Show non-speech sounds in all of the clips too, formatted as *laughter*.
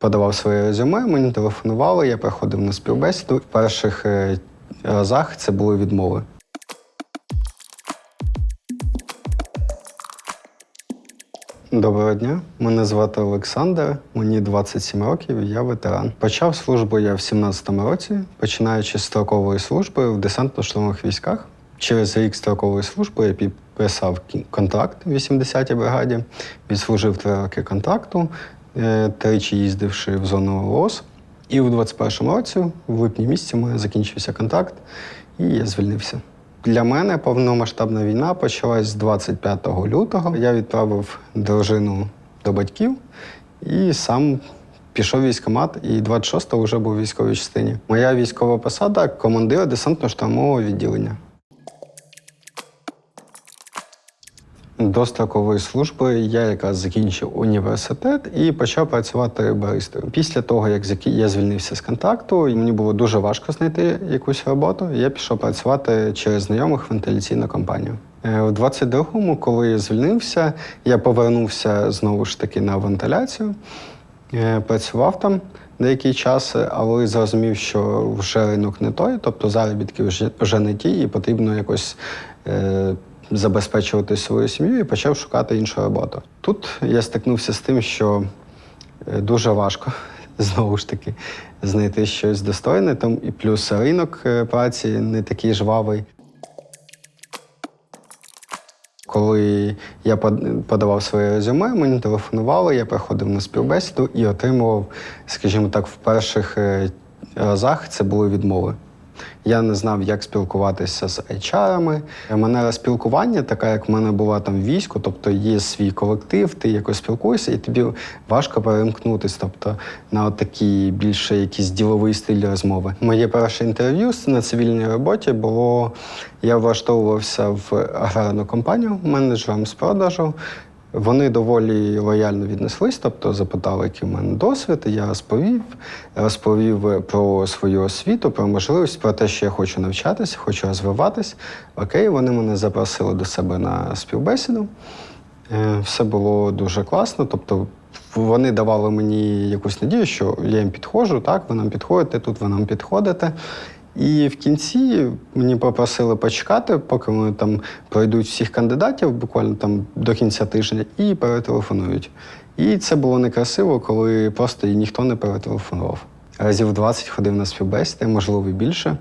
Подавав своє резюме, мені телефонували, я приходив на співбесіду. В перших е, разах це були відмови. Доброго дня, мене звати Олександр, мені 27 років, я ветеран. Почав службу я в 17-му році, починаючи з строкової служби в десантно-штурмових військах. Через рік строкової служби я підписав контракт в 80-й бригаді, відслужив три роки контракту, тричі їздивши в зону ООС. І у 21-му році, в липні місяці, мене закінчився контракт, і я звільнився. Для мене повномасштабна війна почалась з 25 лютого. Я відправив дружину до батьків і сам пішов в військкомат, і 26-го вже був у військовій частині. Моя військова посада командира десантно-штурмового відділення. До строкової служби я якраз закінчив університет і почав працювати баристою. Після того, як я звільнився з контракту, і мені було дуже важко знайти якусь роботу. Я пішов працювати через знайомих вентиляційну компанію. Е, У 22-му, коли я звільнився, я повернувся знову ж таки на вентиляцію. Е, Працював там деякий час, але зрозумів, що вже ринок не той, тобто заробітки вже, вже не ті, і потрібно якось е, забезпечувати свою сім'ю і почав шукати іншу роботу. Тут я стикнувся з тим, що е, дуже важко *laughs* знову ж таки знайти щось достойне, там і плюс ринок е, праці не такий жвавий. Коли я подавав своє резюме, мені телефонували, я приходив на співбесіду і отримував, скажімо так, в перших е, разах це були відмови. Я не знав, як спілкуватися з HR-ами. Манера спілкування, така як в мене була там в війську, тобто є свій колектив, ти якось спілкуєшся, і тобі важко перемкнутися, тобто на такий більше якийсь діловий стиль розмови. Моє перше інтерв'ю на цивільній роботі було. Я влаштовувався в аграрну компанію менеджером з продажу. Вони доволі лояльно віднеслись, тобто запитали, який в мене досвід. Я розповів, розповів про свою освіту, про можливість, про те, що я хочу навчатися, хочу розвиватись. Окей, вони мене запросили до себе на співбесіду. Е, Все було дуже класно. Тобто вони давали мені якусь надію, що я їм підходжу, так, ви нам підходите, тут ви нам підходите. І в кінці мені попросили почекати, поки вони там пройдуть всіх кандидатів, буквально там до кінця тижня, і перетелефонують. І це було некрасиво, коли просто ніхто не перетелефонував. Разів 20 ходив на співбесіди, можливо, і більше.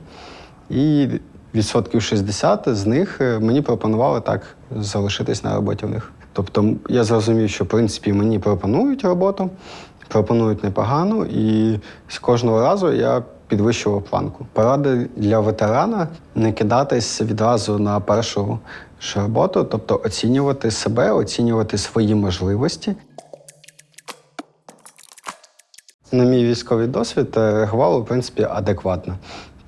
І відсотків 60 з них е, мені пропонували так залишитись на роботі в них. Тобто я зрозумів, що в принципі мені пропонують роботу, пропонують непогано, і з кожного разу я підвищував планку. Поради для ветерана не кидатись відразу на першу ж роботу, тобто оцінювати себе, оцінювати свої можливості. На мій військовий досвід е, реагували, в принципі, адекватно.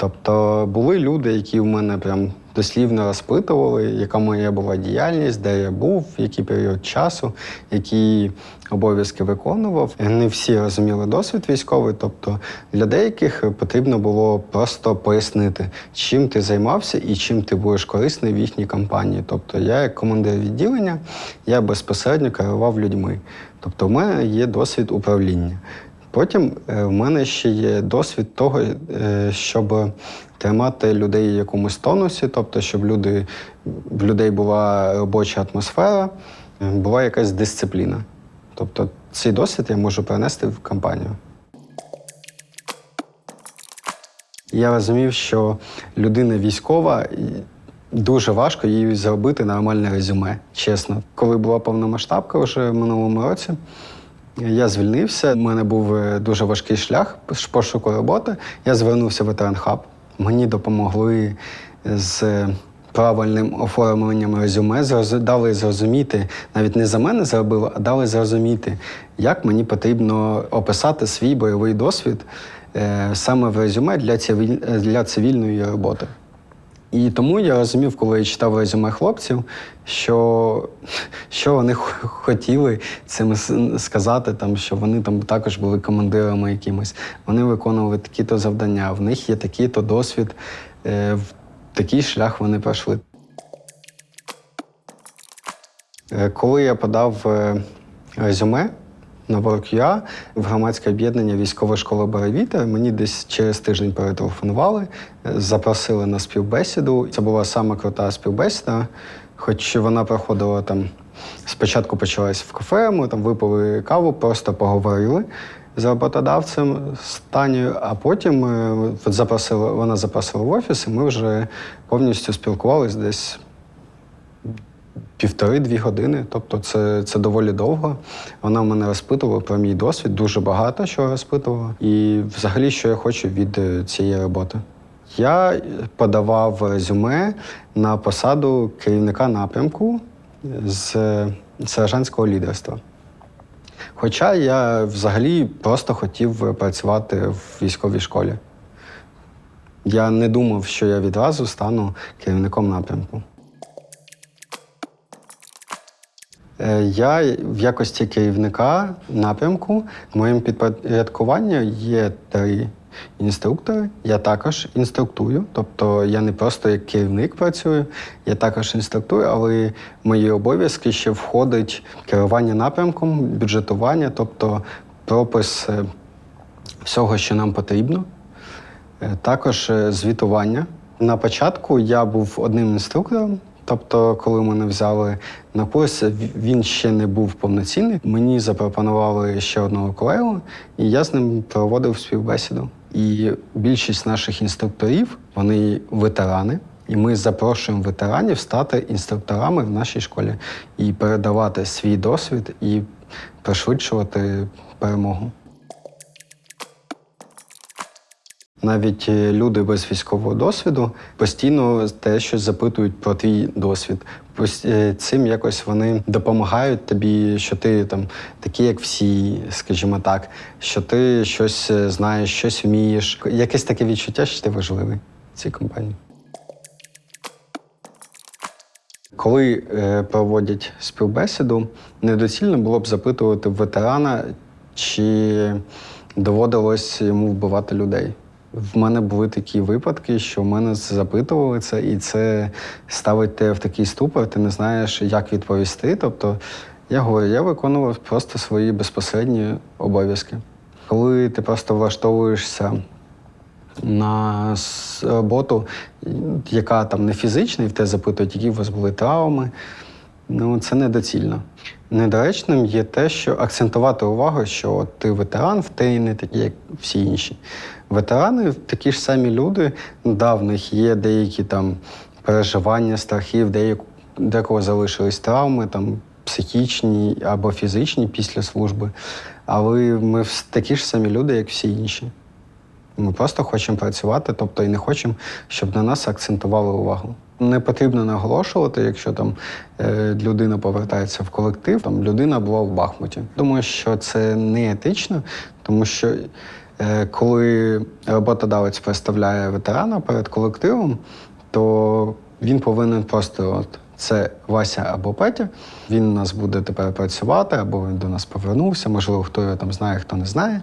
Тобто були люди, які в мене прям дослівно розпитували, яка моя була діяльність, де я був, який період часу, які обов'язки виконував. Не всі розуміли досвід військовий. Тобто для деяких потрібно було просто пояснити, чим ти займався і чим ти будеш корисний в їхній кампанії. Тобто я, як командир відділення, я безпосередньо керував людьми. Тобто, в мене є досвід управління. Потім е, в мене ще є досвід того, е, щоб тримати людей в якомусь тонусі, тобто, щоб люди, в людей була робоча атмосфера, е, була якась дисципліна. Тобто цей досвід я можу перенести в компанію. Я розумів, що людина військова дуже важко їй зробити нормальне резюме, чесно. Коли була повномасштабка вже в минулому році, я звільнився. У мене був е, дуже важкий шлях пошуку роботи. Я звернувся в ветеранхаб. Мені допомогли з правильним оформленням резюме, дали зрозуміти, навіть не за мене зробили, а дали зрозуміти, як мені потрібно описати свій бойовий досвід е, саме в резюме е, для цивільної роботи. І тому я розумів, коли я читав резюме хлопців, що, що вони хотіли цим сказати, там, що вони там також були командирами якимись. Вони виконували такі-то завдання, в них є такий-то досвід, е, такий шлях вони пройшли. Е, Коли я подав е, резюме на WorkUA в громадське об'єднання військова школа Баравіта. Мені десь через тиждень перетелефонували, запросили на співбесіду. Це була саме крута співбесіда, хоч вона проходила там. Спочатку почалась в кафе, ми там випили каву, просто поговорили з роботодавцем з Танею, а потім е, запросила, вона запросила в офіс, і ми вже повністю спілкувалися десь півтори-дві години. Тобто це, це доволі довго. Вона мене розпитувала про мій досвід, дуже багато що розпитувала. І взагалі, що я хочу від е, цієї роботи. Я подавав резюме на посаду керівника напрямку з сержантського лідерства. Хоча я взагалі просто хотів працювати в військовій школі. Я не думав, що я відразу стану керівником напрямку. Е, Я в якості керівника напрямку в моєму підпорядкуванні є три інструктори. Я також інструктую, тобто я не просто як керівник працюю, я також інструктую, але мої обов'язки ще входить керування напрямком, бюджетування, тобто пропис е, всього, що нам потрібно. Е, Також е, звітування. На початку я був одним інструктором. Тобто, коли мене взяли на курс, він ще не був повноцінний. Мені запропонували ще одного колегу, і я з ним проводив співбесіду. І більшість наших інструкторів вони ветерани, і ми запрошуємо ветеранів стати інструкторами в нашій школі і передавати свій досвід і пришвидшувати перемогу. Навіть е, люди без військового досвіду постійно те, щось запитують про твій досвід. Е, Цим якось вони допомагають тобі, що ти там такий, як всі, скажімо так, що ти щось е, знаєш, щось вмієш. Якесь таке відчуття, що ти важливий в цій компанії. Коли проводять співбесіду, недоцільно було б запитувати ветерана, чи доводилось йому вбивати людей. В мене були такі випадки, що в мене запитували це, і це ставить тебе в такий ступор, ти не знаєш, як відповісти. Тобто, я говорю, я виконував просто свої безпосередні обов'язки. Коли ти просто влаштовуєшся на роботу, яка там не фізична, і в тебе запитують, які у вас були травми. Ну, це недоцільно. Недоречним є те, що акцентувати увагу, що от ти ветеран, в ти не такий, як всі інші. Ветерани такі ж самі люди, да, в них є деякі там переживання, страхи, в деяк- декого залишились травми, там психічні або фізичні після служби. Але ми такі ж самі люди, як всі інші. Ми просто хочемо працювати, тобто і не хочемо, щоб на нас акцентували увагу. Не потрібно наголошувати, якщо там е, людина повертається в колектив, там людина була в Бахмуті. Думаю, що це не етично, тому що е, коли роботодавець представляє ветерана перед колективом, то він повинен просто от. Це Вася або Петя. Він у нас буде тепер працювати, або він до нас повернувся, можливо, хто його там знає, хто не знає.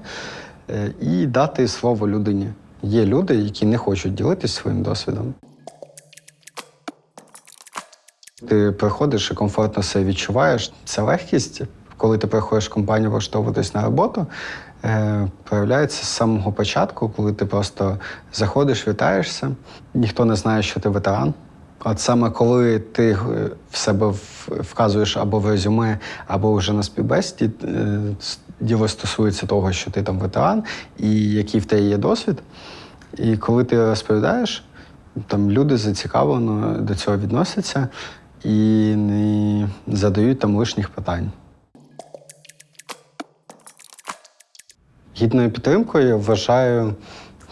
Е, і дати слово людині. Є люди, які не хочуть ділитися своїм досвідом. Ти приходиш і комфортно себе відчуваєш. Це легкість, коли ти приходиш в компанію влаштовуватись на роботу, е, проявляється з самого початку, коли ти просто заходиш, вітаєшся, ніхто не знає, що ти ветеран. От саме коли ти е, в себе вказуєш або в резюме, або вже на співбесіді, е, діло стосується того, що ти там ветеран і який в тебе є досвід. І коли ти розповідаєш, там люди зацікавлено до цього відносяться і не задають там лишніх питань. Гідною підтримкою я вважаю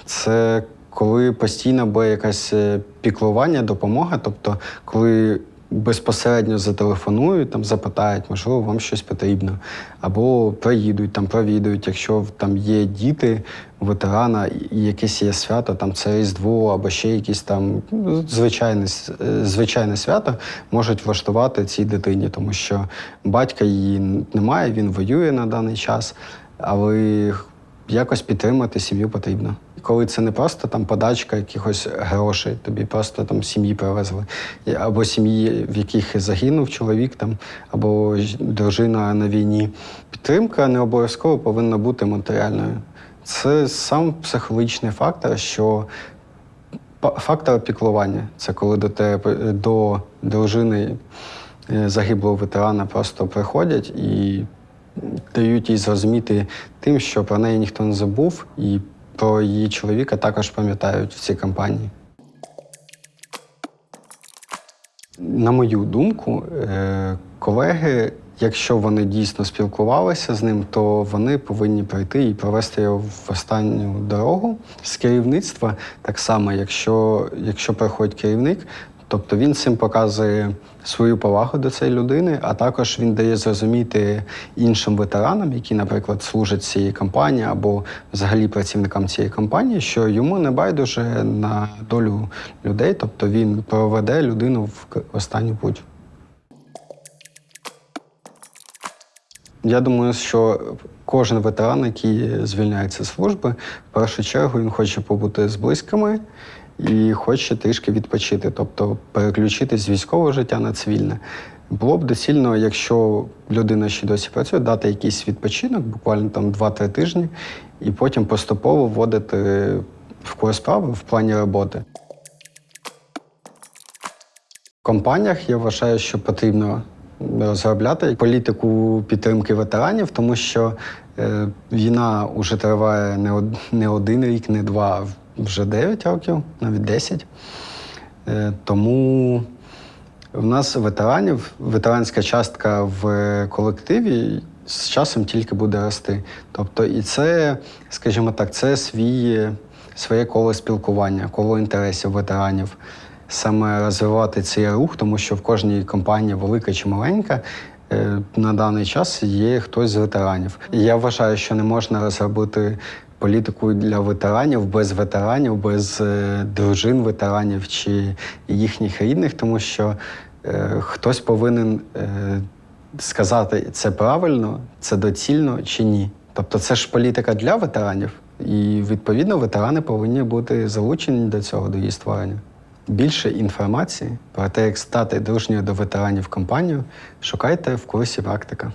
це коли постійно буде якесь е, піклування, допомога. Тобто, коли безпосередньо зателефонують, там запитають, можливо, вам щось потрібно, або приїдуть, там провідують, якщо там є діти ветерана і якесь є свято, там це Різдво або ще якісь там ну, звичайне, е, звичайне свято можуть влаштувати цій дитині, тому що батька її немає, він воює на даний час, але якось підтримати сім'ю потрібно. Коли це не просто там подачка якихось грошей, тобі просто там сім'ї привезли, або сім'ї, в яких загинув чоловік там, або дружина на війні. Підтримка не обов'язково повинна бути матеріальною. Це сам психологічний фактор, що фактор піклування. Це коли до тебе до дружини е, загиблого ветерана просто приходять і дають їй зрозуміти тим, що про неї ніхто не забув, і про її чоловіка також пам'ятають в цій кампанії. На мою думку, е, колеги, якщо вони дійсно спілкувалися з ним, то вони повинні прийти і провести його в останню дорогу. З керівництва так само, якщо, якщо приходить керівник, тобто він цим показує свою повагу до цієї людини, а також він дає зрозуміти іншим ветеранам, які, наприклад, служать цієї компанії або взагалі працівникам цієї компанії, що йому не байдуже на долю людей, тобто він проведе людину в останню путь. Я думаю, що кожен ветеран, який звільняється з служби, в першу чергу він хоче побути з близькими і хоче трішки відпочити, тобто переключитись з військового життя на цивільне. Було б доцільно, якщо людина ще досі працює, дати якийсь відпочинок, буквально там 2-3 тижні, і потім поступово вводити в курс справи в плані роботи. В компаніях я вважаю, що потрібно розробляти політику підтримки ветеранів, тому що е, війна вже триває не, не один рік, не два, а вже 9 років, навіть 10. Е, тому в нас ветеранів, ветеранська частка в колективі з часом тільки буде рости. Тобто, і це, скажімо так, це свій, своє коло спілкування, коло інтересів ветеранів. Саме розвивати цей рух, тому що в кожній компанії, велика чи маленька, е, на даний час є хтось з ветеранів. Я вважаю, що не можна розробити політику для ветеранів без ветеранів, без е, дружин ветеранів чи їхніх рідних, тому що е, хтось повинен е, сказати, це правильно, це доцільно чи ні. Тобто це ж політика для ветеранів, і відповідно ветерани повинні бути залучені до цього, до її створення. Більше інформації про те, як стати дружньою до ветеранів компанію, шукайте в курсі практика.